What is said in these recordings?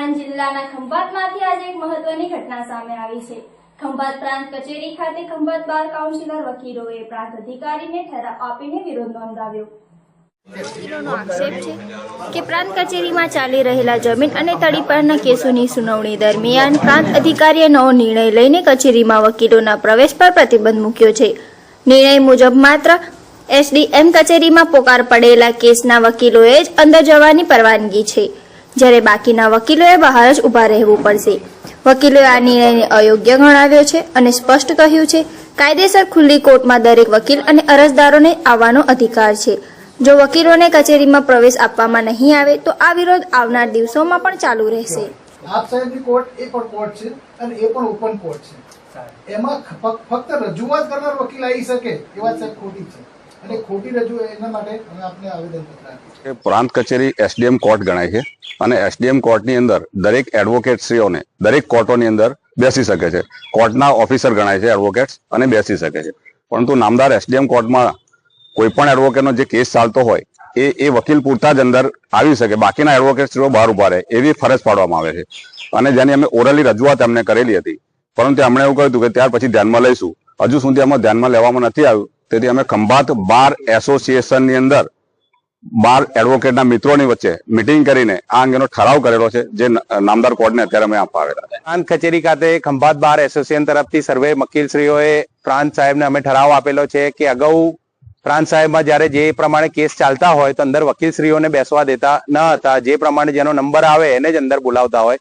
આણંદ જિલ્લાના ખંભાતમાંથી આજે એક મહત્વની ઘટના સામે આવી છે. ખંભાત પ્રાંત કચેરી ખાતે ખંભાત બાર કાઉન્સિલર વકીલોએ પ્રાંત અધિકારીને ઠરાવ આપીને વિરોધ નોંધાવ્યો. આક્ષેપ છે કે પ્રાંત કચેરીમાં ચાલી રહેલા જમીન અને તડીપારના કેસોની સુનાવણી દરમિયાન પ્રાંત અધિકારીએ નવો નિર્ણય લઈને કચેરીમાં વકીલોના પ્રવેશ પર પ્રતિબંધ મૂક્યો છે. નિર્ણય મુજબ માત્ર એસડીએમ કચેરીમાં પોકાર પડેલા કેસના વકીલોએ જ અંદર જવાની પરવાનગી છે. જ્યારે બાકીના વકીલોએ બહાર જ ઊભા રહેવું પડશે. વકીલોએ આ નિર્ણયને અયોગ્ય ગણાવ્યો છે અને સ્પષ્ટ કહ્યું છે કાયદેસર ખુલ્લી કોર્ટમાં દરેક વકીલ અને અરજદારોને આવવાનો અધિકાર છે. જો વકીલોને કચેરીમાં પ્રવેશ આપવામાં નહીં આવે તો આ વિરોધ આવનાર દિવસોમાં પણ ચાલુ રહેશે. આપ સાહેબની કોર્ટ એ પણ કોર્ટ છે અને એ પણ ઓપન કોર્ટ છે. એમાં ફક્ત રજૂઆત કરનાર વકીલ આવી શકે એ વાત સાહેબ ખોટી છે. અને ખોટી રજૂ એના માટે અમે આપને આવેદન પત્ર આપ્યું પ્રાંત કચેરી એસડીએમ કોર્ટ ગણાય છે. અને એસડીએમ કોર્ટની અંદર દરેક એડવોકેટશ્રીઓને દરેક કોર્ટોની અંદર બેસી શકે છે. કોર્ટના ઓફિસર ગણાય છે એડવોકેટ્સ અને બેસી શકે છે. પરંતુ નામદાર એસડીએમ કોર્ટમાં કોઈ પણ એડવોકેટનો જે કેસ ચાલતો હોય, એ એ વકીલ પૂરતા જ અંદર આવી શકે. બાકીના એડવોકેટશ્રીઓ બહાર ઊભા રહે, એવી ફરજ પાડવામાં આવે છે. અને જેની અમે ઓરલી રજૂઆત એમને કરેલી હતી, પરંતુ એમણે એવું કહ્યું હતું કે ત્યાર પછી ધ્યાનમાં લઈશું. હજુ સુધી અમે ધ્યાનમાં લેવામાં નથી આવ્યું. તેથી અમે ખંભાત બાર એસોસિએશનની અંદર બાર એડવોકેટના મિત્રોની વચ્ચે મિટિંગ કરીને આ અંગેનો ઠરાવ કરેલો છે, જે નામદાર કોર્ટને અત્યારે અમે આપવા આવેલા છે. પ્રાંત કચેરી ખાતે ખંભાત બાર એસોસિએશન તરફથી સર્વે વકીલશ્રીઓએ પ્રાંત સાહેબને અમે ઠરાવ આપેલો છે કે અગાઉ પ્રાંત સાહેબમાં જ્યારે જે પ્રમાણે કેસ ચાલતા હોય તો અંદર વકીલશ્રીઓને બેસવા દેતા ન હતા. જે પ્રમાણે જેનો નંબર આવે એને જ અંદર બોલાવતા હોય.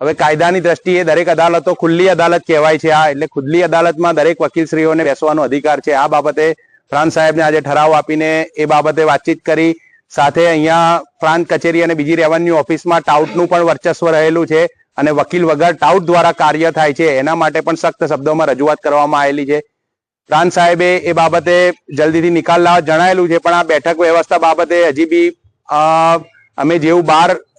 હવે કાયદાની દ્રષ્ટિએ દરેક અદાલતો ખુલ્લી અદાલત કહેવાય છે આ, એટલે ખુલ્લી અદાલતમાં દરેક વકીલશ્રીઓને બેસવાનો અધિકાર છે. આ બાબતે પ્રાંત સાહેબને આજે ઠરાવ આપીને એ બાબતે વાતચીત કરી. સાથે અહીંયા પ્રાંત કચેરી અને બીજી રેવન્યુ ઓફિસમાં ટાઉટનું પણ વર્ચસ્વ રહેલું છે અને વકીલ વગર ટાઉટ દ્વારા કાર્ય થાય છે. એના માટે પણ સખ્ત શબ્દોમાં રજૂઆત કરવામાં આવેલી છે. પ્રાંત સાહેબે એ બાબતે જલ્દીથી નિકાલ લાવવા જણાયેલું છે, પણ આ બેઠક વ્યવસ્થા બાબતે હજી બી અમે જેવું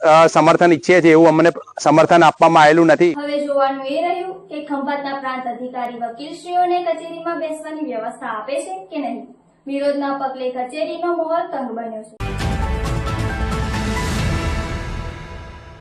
અ, સમર્થન ઈચ્છીએ છીએ એવું અમને સમર્થન આપવામાં આવેલું નથી. હવે જોવાનું એ રહ્યું કે ખંભાતના પ્રાંત અધિકારી વકીલશ્રીઓને કચેરીમાં બેસવાની વ્યવસ્થા આપે છે કે નહીં? વિરોધના પગલે કચેરીનો માહોલ તંગ બન્યો છે.